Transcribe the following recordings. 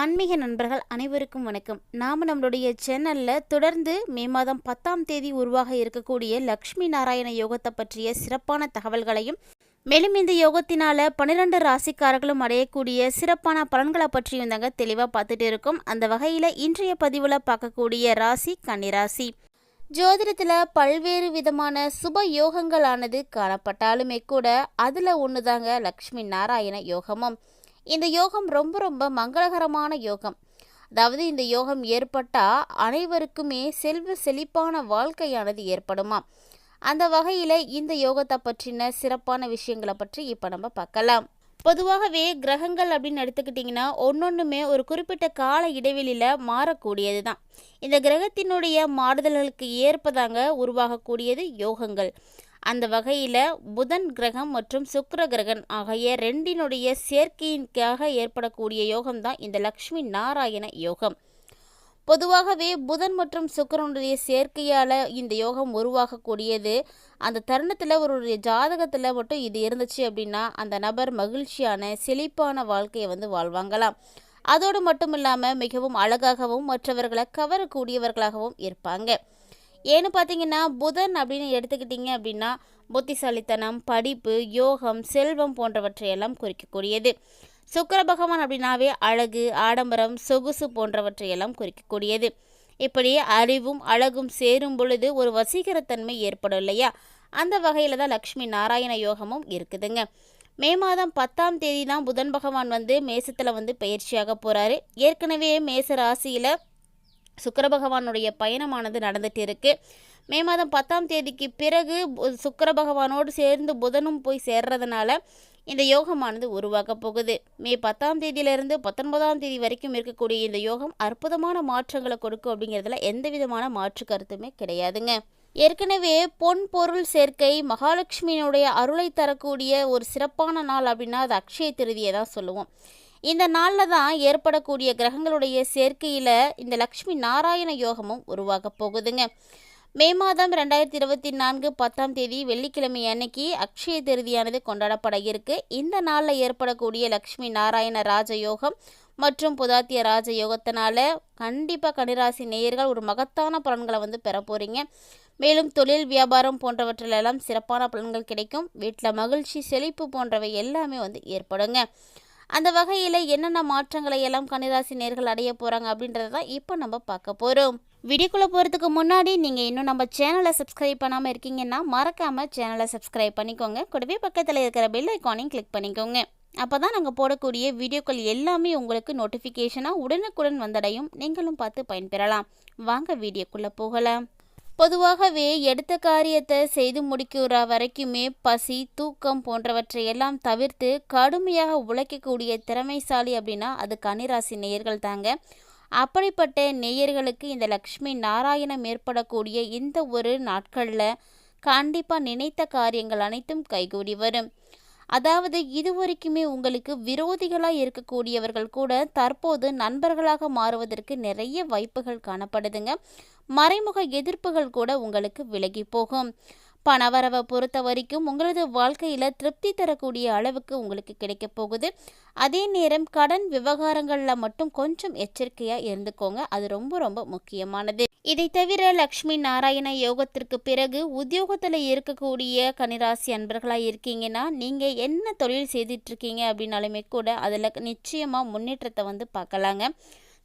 ஆன்மீக நண்பர்கள் அனைவருக்கும் வணக்கம். நாம் நம்மளுடைய சேனலில் தொடர்ந்து மே மாதம் பத்தாம் தேதி உருவாக இருக்கக்கூடிய லக்ஷ்மி நாராயண யோகத்தை பற்றிய சிறப்பான தகவல்களையும் மேலும் இந்த யோகத்தினால பன்னிரெண்டு ராசிக்காரர்களும் அடையக்கூடிய சிறப்பான பலன்களை பற்றியும் தாங்க தெளிவாக பார்த்துட்டு இருக்கோம். அந்த வகையில் இன்றைய பதிவில் பார்க்கக்கூடிய ராசி கன்னிராசி. ஜோதிடத்தில் பல்வேறு விதமான சுப யோகங்களானது காணப்பட்டாலுமே கூட அதில் ஒன்று தாங்க லக்ஷ்மி நாராயண யோகமும். இந்த யோகம் ரொம்ப ரொம்ப மங்களகரமான யோகம். அதாவது இந்த யோகம் ஏற்பட்டால் அனைவருக்குமே செல்வ செழிப்பான வாழ்க்கையானது ஏற்படுமா? அந்த வகையில் இந்த யோகத்தை பற்றின சிறப்பான விஷயங்களை பற்றி இப்போ நம்ம பார்க்கலாம். பொதுவாகவே கிரகங்கள் அப்படின்னு எடுத்துக்கிட்டிங்கன்னா ஒன்றொன்றுமே ஒரு குறிப்பிட்ட கால இடைவெளியில் மாறக்கூடியது தான் இந்த கிரகத்தினுடைய மாறுதல்களுக்கு ஏற்பதாங்க உருவாகக்கூடியது யோகங்கள். அந்த வகையில் புதன் கிரகம் மற்றும் சுக்கர கிரகன் ஆகிய ரெண்டினுடைய சேர்க்கையின்காக ஏற்படக்கூடிய யோகம் தான் இந்த லக்ஷ்மி நாராயண யோகம். பொதுவாகவே புதன் மற்றும் சுக்கிரனுடைய சேர்க்கையால் இந்த யோகம் உருவாகக்கூடியது. அந்த தருணத்தில் ஒரு ஜாதகத்தில் மட்டும் இது இருந்துச்சு அப்படின்னா அந்த நபர் மகிழ்ச்சியான செழிப்பான வாழ்க்கையை வந்து வாழ்வாங்களாம். அதோடு மட்டும் இல்லாமல் மிகவும் அழகாகவும் மற்றவர்களை கவரக்கூடியவர்களாகவும் இருப்பாங்க. ஏன்னு பார்த்தீங்கன்னா புதன் அப்படின்னு எடுத்துக்கிட்டிங்க அப்படின்னா புத்திசாலித்தனம் படிப்பு யோகம் செல்வம் போன்றவற்றையெல்லாம் குறிக்கக்கூடியது. சுக்கர பகவான் அப்படின்னாவே அழகு ஆடம்பரம் சொகுசு போன்றவற்றையெல்லாம் குறிக்கக்கூடியது. இப்படி அறிவும் அழகும் சேரும் பொழுது ஒரு வசீகரத்தன்மை ஏற்படும் இல்லையா? அந்த வகையில் தான் லக்ஷ்மி நாராயண யோகமும் இருக்குதுங்க. மே மாதம் பத்தாம் தேதி தான் புதன் பகவான் வந்து மேசத்தில் வந்து பயிற்சியாக போகிறாரு ஏற்கனவே மேச ராசியில் சுக்கர பகவானுடைய பயணமானது நடந்துட்டு இருக்கு மே மாதம் பத்தாம் தேதிக்கு பிறகு சுக்கர பகவானோடு சேர்ந்து புதனும் போய் சேர்றதுனால இந்த யோகமானது உருவாக போகுது. மே பத்தாம் தேதியிலிருந்து பத்தொன்பதாம் தேதி வரைக்கும் இருக்கக்கூடிய இந்த யோகம் அற்புதமான மாற்றங்களை கொடுக்கும் அப்படிங்கிறதுல எந்த விதமான மாற்று கருத்துமே கிடையாதுங்க. ஏற்கனவே பொன் பொருள் சேர்க்கை மகாலட்சுமியினுடைய அருளை தரக்கூடிய ஒரு சிறப்பான நாள் அப்படின்னா அது அக்ஷய திருதியை தான் சொல்லுவோம். இந்த நாளில் தான் ஏற்படக்கூடிய கிரகங்களுடைய சேர்க்கையில் இந்த லக்ஷ்மி நாராயண யோகமும் உருவாக போகுதுங்க. மே மாதம் ரெண்டாயிரத்தி இருபத்தி நான்கு பத்தாம் தேதி வெள்ளிக்கிழமை அன்னைக்கு அக்ஷய திருதியானது கொண்டாடப்பட இருக்கு. இந்த நாளில் ஏற்படக்கூடிய லக்ஷ்மி நாராயண ராஜயோகம் மற்றும் புதாத்திய ராஜயோகத்தினால கண்டிப்பாக கனிராசி நேயர்கள் ஒரு மகத்தான பலன்களை வந்து பெற போகிறீங்க மேலும் தொழில் வியாபாரம் போன்றவற்றிலெல்லாம் சிறப்பான பலன்கள் கிடைக்கும். வீட்டில் மகிழ்ச்சி செழிப்பு போன்றவை எல்லாமே வந்து ஏற்படுங்க. அந்த வகையில் என்னென்ன மாற்றங்களை எல்லாம் கன்னிராசி நேர்கள் அடைய போகிறாங்க அப்படின்றத தான் இப்போ நம்ம பார்க்க போகிறோம் வீடியோக்குள்ளே போகிறதுக்கு முன்னாடி நீங்கள் இன்னும் நம்ம சேனலை சப்ஸ்கிரைப் பண்ணாமல் இருக்கீங்கன்னா மறக்காமல் சேனலை சப்ஸ்கிரைப் பண்ணிக்கோங்க. கூடவே பக்கத்தில் இருக்கிற பெல் ஐக்கானையும் கிளிக் பண்ணிக்கோங்க. அப்போ தான் நாங்கள் போடக்கூடிய வீடியோக்கள் எல்லாமே உங்களுக்கு நோட்டிஃபிகேஷனாக உடனுக்குடன் வந்தடையும். நீங்களும் பார்த்து பயன்பெறலாம். வாங்க வீடியோக்குள்ளே போகலாம். பொதுவாகவே எடுத்த காரியத்தை செய்து முடிக்கிற வரைக்குமே பசி தூக்கம் போன்றவற்றை எல்லாம் தவிர்த்து கடுமையாக உழைக்கக்கூடிய திறமைசாலி அப்படின்னா அது கன்னிராசி நேயர்கள் தாங்க. அப்படிப்பட்ட நேயர்களுக்கு இந்த லக்ஷ்மி நாராயணம் ஏற்படக்கூடிய இந்த ஒரு நாட்களில் கண்டிப்பாக நினைத்த காரியங்கள் அனைத்தும் கைகூடி வரும். அதாவது இது வரைக்குமே உங்களுக்கு விரோதிகளாக இருக்கக்கூடியவர்கள் கூட தற்போது நண்பர்களாக மாறுவதற்கு நிறைய வாய்ப்புகள் காணப்படுதுங்க. மறைமுக எதிர்ப்புகள் கூட உங்களுக்கு விலகி போகும். பணவரவை பொறுத்த வரைக்கும் உங்களது வாழ்க்கையில் திருப்தி தரக்கூடிய அளவுக்கு உங்களுக்கு கிடைக்க போகுது. அதே நேரம் கடன் விவகாரங்களில் மட்டும் கொஞ்சம் எச்சரிக்கையாக இருந்துக்கோங்க. அது ரொம்ப ரொம்ப முக்கியமானது. இதை தவிர லக்ஷ்மி நாராயண யோகத்திற்கு பிறகு உத்தியோகத்தில் இருக்கக்கூடிய கனிராசி அன்பர்களாக இருக்கீங்கன்னா நீங்கள் என்ன தொழில் செய்துட்ருக்கீங்க அப்படின்னாலுமே கூட அதில் நிச்சயமாக முன்னேற்றத்தை வந்து பார்க்கலாங்க.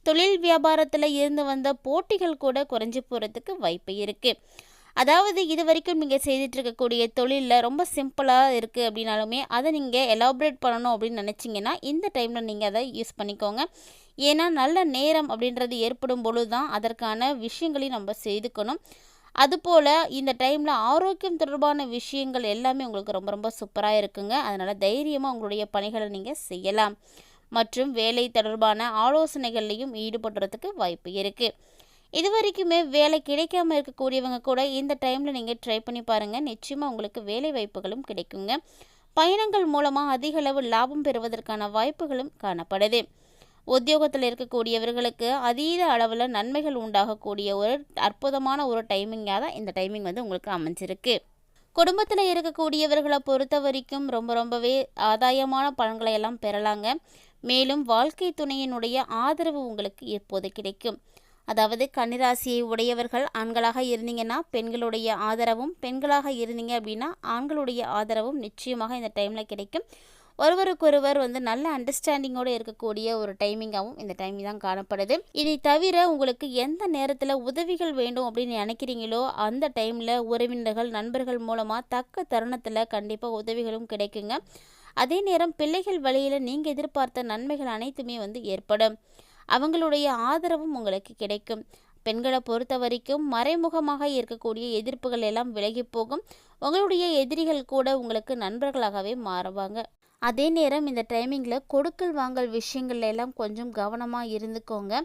தொழில் வியாபாரத்தில் இருந்து வந்த போட்டிகள் கூட குறைஞ்சி போகிறதுக்கு வாய்ப்பு இருக்குது அதாவது இது வரைக்கும் நீங்கள் செய்துட்டு இருக்கக்கூடிய தொழிலில் ரொம்ப சிம்பிளாக இருக்குது அப்படின்னாலுமே அதை நீங்கள் எலாபரேட் பண்ணணும் அப்படின்னு நினச்சிங்கன்னா இந்த டைமில் நீங்கள் அதை யூஸ் பண்ணிக்கோங்க. ஏன்னா நல்ல நேரம் அப்படின்றது ஏற்படும் பொழுது தான் அதற்கான விஷயங்களையும் நம்ம செய்துக்கணும். அதுபோல் இந்த டைமில் ஆரோக்கியம் தொடர்பான விஷயங்கள் எல்லாமே உங்களுக்கு ரொம்ப ரொம்ப சூப்பராக இருக்குங்க. அதனால் தைரியமாக உங்களுடைய பணிகளை நீங்கள் செய்யலாம். மற்றும் வேலை தொடர்பான ஆலோசனைகள்லையும் ஈடுபடுறதுக்கு வாய்ப்பு இருக்குது இது வரைக்குமே வேலை கிடைக்காம இருக்கக்கூடியவங்க கூட இந்த டைமில் நீங்கள் ட்ரை பண்ணி பாருங்கள் நிச்சயமாக உங்களுக்கு வேலை வாய்ப்புகளும் கிடைக்குங்க. பயணங்கள் மூலமாக அதிக அளவு லாபம் பெறுவதற்கான வாய்ப்புகளும் காணப்படுது. உத்தியோகத்தில் இருக்கக்கூடியவர்களுக்கு அதீத அளவில் நன்மைகள் உண்டாகக்கூடிய ஒரு அற்புதமான ஒரு டைமிங்காக தான் இந்த டைமிங் வந்து உங்களுக்கு அமைஞ்சிருக்கு. குடும்பத்தில் இருக்கக்கூடியவர்களை பொறுத்த வரைக்கும் ரொம்ப ரொம்பவே ஆதாயமான பலன்களை எல்லாம் பெறலாங்க. மேலும் வாழ்க்கை துணையினுடைய ஆதரவு உங்களுக்கு எப்போது கிடைக்கும்? அதாவது கன்னிராசியை உடையவர்கள் ஆண்களாக இருந்தீங்கன்னா பெண்களுடைய ஆதரவும் பெண்களாக இருந்தீங்க அப்படின்னா ஆண்களுடைய ஆதரவும் நிச்சயமாக இந்த டைமில் கிடைக்கும். ஒருவருக்கொருவர் வந்து நல்ல அண்டர்ஸ்டாண்டிங்கோடு இருக்கக்கூடிய ஒரு டைமிங்காகவும் இந்த டைமிங் தான் காணப்படுது. இதை தவிர உங்களுக்கு எந்த நேரத்தில் உதவிகள் வேண்டும் அப்படின்னு நினைக்கிறீங்களோ அந்த டைமில் உறவினர்கள் நண்பர்கள் மூலமாக தக்க தருணத்தில் கண்டிப்பாக உதவிகளும் கிடைக்குங்க. அதே நேரம் பிள்ளைகள் வழியில் நீங்கள் எதிர்பார்த்த நன்மைகள் அனைத்துமே வந்து ஏற்படும். அவங்களுடைய ஆதரவும் உங்களுக்கு கிடைக்கும். பெண்களை பொறுத்த வரைக்கும் மறைமுகமாக இருக்கக்கூடிய எதிர்ப்புகள் எல்லாம் விலகி போகும். உங்களுடைய எதிரிகள் கூட உங்களுக்கு நண்பர்களாகவே மாறுவாங்க. அதே நேரம் இந்த டைமிங்கில் கொடுக்கல் வாங்கல் விஷயங்கள்ல எல்லாம் கொஞ்சம் கவனமாக இருந்துக்கோங்க.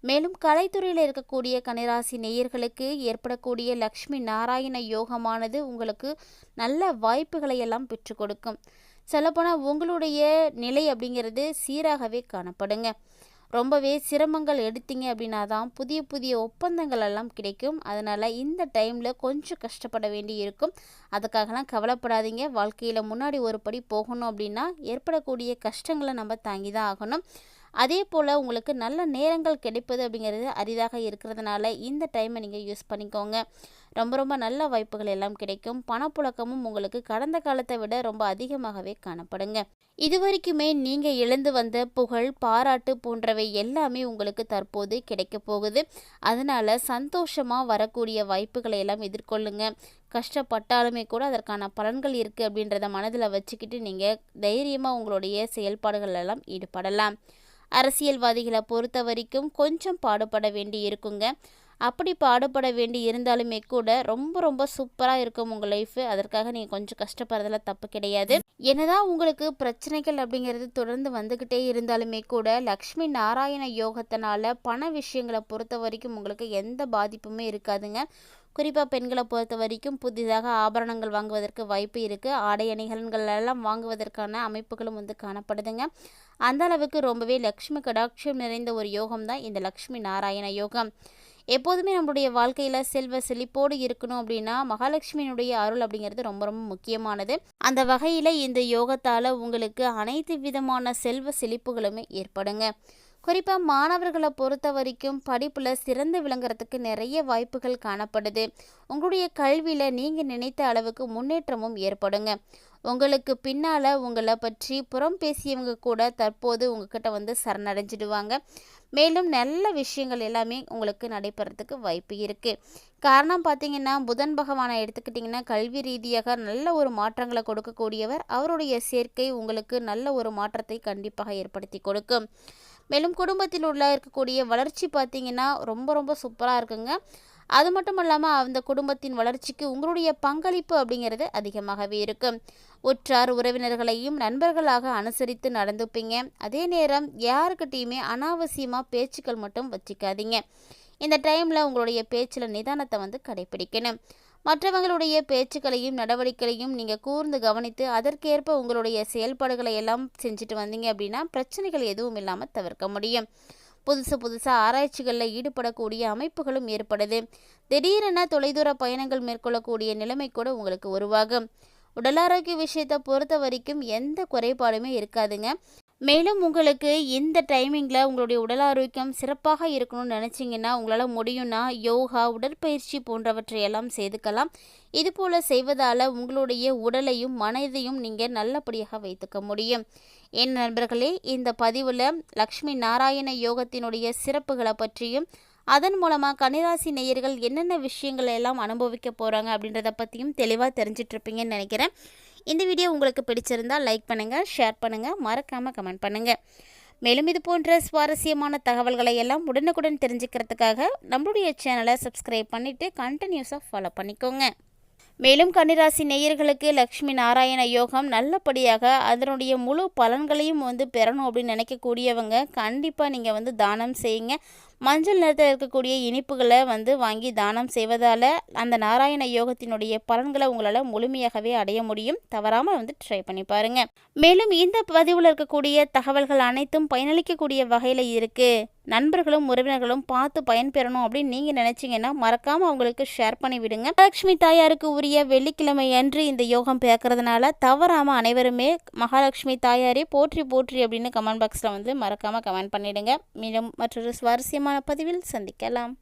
மேலும் கலைத்துறையில் இருக்கக்கூடிய கனிராசி நேயர்களுக்கு ஏற்படக்கூடிய லக்ஷ்மி நாராயண யோகமானது உங்களுக்கு நல்ல வாய்ப்புகளை எல்லாம் பெற்றுக் கொடுக்கும். சொல்லப்போனால் உங்களுடைய நிலை அப்படிங்கிறது சீராகவே காணப்படுங்க. ரொம்பவே சிரமங்கள் எடுத்தீங்க அப்படின்னா தான் புதிய புதிய ஒப்பந்தங்கள் எல்லாம் கிடைக்கும். அதனால் இந்த டைமில் கொஞ்சம் கஷ்டப்பட வேண்டி இருக்கும். அதுக்காகலாம் கவலைப்படாதீங்க. வாழ்க்கையில் முன்னாடி ஒரு படி போகணும் அப்படின்னா ஏற்படக்கூடிய கஷ்டங்களை நம்ம தாங்கி தான் ஆகணும். அதே போல் உங்களுக்கு நல்ல நேரங்கள் கிடைப்பது அப்படிங்கிறது அரிதாக இருக்கிறதுனால இந்த டைமை நீங்கள் யூஸ் பண்ணிக்கோங்க. ரொம்ப ரொம்ப நல்ல வாய்ப்புகள் எல்லாம் கிடைக்கும். பணப்புழக்கமும் உங்களுக்கு கடந்த காலத்தை விட ரொம்ப அதிகமாகவே காணப்படுங்க. இது வரைக்குமே நீங்கள் இழந்து வந்த புகழ் பாராட்டு போன்றவை எல்லாமே உங்களுக்கு தற்போது கிடைக்க போகுது. அதனால் சந்தோஷமாக வரக்கூடிய வாய்ப்புகளை எல்லாம் எதிர்கொள்ளுங்க. கஷ்டப்பட்டாலுமே கூட அதற்கான பலன்கள் இருக்குது அப்படின்றத மனதில் வச்சுக்கிட்டு நீங்கள் தைரியமாக உங்களுடைய செயல்பாடுகள் எல்லாம் ஈடுபடலாம். அரசியல்வாதிகளை பொறுத்த வரைக்கும் கொஞ்சம் பாடுபட வேண்டி இருக்குங்க அப்படி பாடுபட வேண்டி இருந்தாலுமே கூட ரொம்ப ரொம்ப சூப்பராக இருக்கும் உங்கள் லைஃபு அதற்காக நீங்கள் கொஞ்சம் கஷ்டப்படுறதுல தப்பு கிடையாது. என்னதான் உங்களுக்கு பிரச்சனைகள் அப்படிங்கிறது தொடர்ந்து வந்துக்கிட்டே இருந்தாலுமே கூட லக்ஷ்மி நாராயண யோகத்தினால பண விஷயங்களை பொறுத்த வரைக்கும் உங்களுக்கு எந்த பாதிப்புமே இருக்காதுங்க. குறிப்பாக பெண்களை பொறுத்த வரைக்கும் புதிதாக ஆபரணங்கள் வாங்குவதற்கு வாய்ப்பு இருக்குது ஆடை அணிகலன்கள் எல்லாம் வாங்குவதற்கான அமைப்புகளும் வந்து காணப்படுதுங்க. அந்த அளவுக்கு ரொம்பவே லக்ஷ்மி கடாட்சியம் நிறைந்த ஒரு யோகம் தான் இந்த லக்ஷ்மி நாராயண யோகம். எப்போதுமே நம்மளுடைய வாழ்க்கையில் செல்வ செழிப்போடு இருக்கணும் அப்படின்னா மகாலட்சுமியினுடைய அருள் அப்படிங்கிறது ரொம்ப ரொம்ப முக்கியமானது. அந்த வகையில் இந்த யோகத்தால் உங்களுக்கு அனைத்து விதமான செல்வ செழிப்புகளுமே ஏற்படுங்க. குறிப்பாக மாணவர்களை பொறுத்த வரைக்கும் படிப்பில் சிறந்து விளங்குறதுக்கு நிறைய வாய்ப்புகள் காணப்படுது. உங்களுடைய கல்வியில் நீங்கள் நினைத்த அளவுக்கு முன்னேற்றமும் ஏற்படுங்க. உங்களுக்கு பின்னால் உங்களை பற்றி புறம் பேசியவங்க கூட தற்போது உங்ககிட்ட வந்து சரணடைஞ்சிடுவாங்க. மேலும் நல்ல விஷயங்கள் எல்லாமே உங்களுக்கு நடைபெறத்துக்கு வாய்ப்பு இருக்குது காரணம் பார்த்தீங்கன்னா புதன் பகவானை எடுத்துக்கிட்டிங்கன்னா கல்வி ரீதியாக நல்ல ஒரு மாற்றங்களை கொடுக்கக்கூடியவர். அவருடைய சேர்க்கை உங்களுக்கு நல்ல ஒரு மாற்றத்தை கண்டிப்பாக ஏற்படுத்தி கொடுக்கும். மேலும் குடும்பத்தில் உள்ள இருக்கக்கூடிய வளர்ச்சி பார்த்திங்கன்னா ரொம்ப ரொம்ப சூப்பராக இருக்குங்க. அது மட்டும் இல்லாமல் அந்த குடும்பத்தின் வளர்ச்சிக்கு உங்களுடைய பங்களிப்பு அப்படிங்கிறது அதிகமாகவே இருக்கும் உற்றார் உறவினர்களையும் நண்பர்களாக அனுசரித்து நடந்துப்பீங்க. அதே நேரம் யாருக்கிட்டேயுமே அனாவசியமாக பேச்சுக்கள் மட்டும் வச்சுக்காதீங்க. இந்த டைமில் உங்களுடைய பேச்சில் நிதானத்தை வந்து கடைபிடிக்கணும் மற்றவங்களுடைய பேச்சுக்களையும் நடவடிக்கைகளையும் நீங்கள் கூர்ந்து கவனித்து அதற்கேற்ப உங்களுடைய செயல்பாடுகளை எல்லாம் செஞ்சுட்டு வந்தீங்க அப்படின்னா பிரச்சனைகள் எதுவும் இல்லாமல் தவிர்க்க முடியும். புதுசு புதுசாக ஆராய்ச்சிகளில் ஈடுபடக்கூடிய அமைப்புகளும் ஏற்படுது. திடீரென தொலைதூர பயணங்கள் மேற்கொள்ளக்கூடிய நிலைமை கூட உங்களுக்கு உருவாகும். உடல் ஆரோக்கிய விஷயத்தை பொறுத்த வரைக்கும் எந்த குறைபாடுமே இருக்காதுங்க. மேலும் உங்களுக்கு இந்த டைமிங்கில் உங்களுடைய உடல் ஆரோக்கியம் சிறப்பாக இருக்கணும்னு நினச்சிங்கன்னா உங்களால் முடியும்னா யோகா உடற்பயிற்சி போன்றவற்றை எல்லாம் செய்துக்கலாம். இது போல் செய்வதால் உங்களுடைய உடலையும் மனதையும் நீங்கள் நல்லபடியாக வைத்துக்க முடியும். என் நண்பர்களே இந்த பதிவில் லக்ஷ்மி நாராயண யோகத்தினுடைய சிறப்புகளை பற்றியும் அதன் மூலமாக கன்னிராசி நேயர்கள் என்னென்ன விஷயங்களை எல்லாம் அனுபவிக்க போகிறாங்க அப்படின்றத பற்றியும் தெளிவாக தெரிஞ்சிட்ருப்பீங்கன்னு நினைக்கிறேன். இந்த வீடியோ உங்களுக்கு பிடிச்சிருந்தால் லைக் பண்ணுங்கள் ஷேர் பண்ணுங்கள் மறக்காமல் கமெண்ட் பண்ணுங்கள் மேலும் இது போன்ற சுவாரஸ்யமான தகவல்களை எல்லாம் உடனுக்குடன் தெரிஞ்சுக்கிறதுக்காக நம்மளுடைய சேனலை சப்ஸ்கிரைப் பண்ணிவிட்டு கண்டினியூஸாக ஃபாலோ பண்ணிக்கோங்க. மேலும் கன்னிராசி நேயர்களுக்கு லக்ஷ்மி நாராயண யோகம் நல்லபடியாக அதனுடைய முழு பலன்களையும் வந்து பெறணும் அப்படின்னு நினைக்கக்கூடியவங்க கண்டிப்பாக நீங்கள் வந்து தானம் செய்யுங்க. மஞ்சள் நிறத்தில் இருக்கக்கூடிய இனிப்புகளை வந்து வாங்கி தானம் செய்வதால் அந்த நாராயண யோகத்தினுடைய பலன்களை உங்களால் முழுமையாகவே அடைய முடியும். தவறாமல் வந்து ட்ரை பண்ணி பாருங்கள் மேலும் இந்த பதிவில் இருக்கக்கூடிய தகவல்கள் அனைத்தும் பயனளிக்கக்கூடிய வகையில் இருக்குது நண்பர்களும் உறவினர்களும் பார்த்து பயன்பெறணும் அப்படின்னு நீங்கள் நினச்சிங்கன்னா மறக்காமல் அவங்களுக்கு ஷேர் பண்ணி விடுங்க. மகாலட்சுமி தாயாருக்கு உரிய வெள்ளிக்கிழமை அன்று இந்த யோகம் பிறக்கிறதுனால தவறாமல் அனைவருமே மகாலட்சுமி தாயாரே போற்றி போற்றி அப்படின்னு கமெண்ட் பாக்ஸில் வந்து மறக்காமல் கமெண்ட் பண்ணிவிடுங்க மீண்டும் மற்றொரு சுவாரஸ்யமாக பதிவில் சந்திக்கலாம்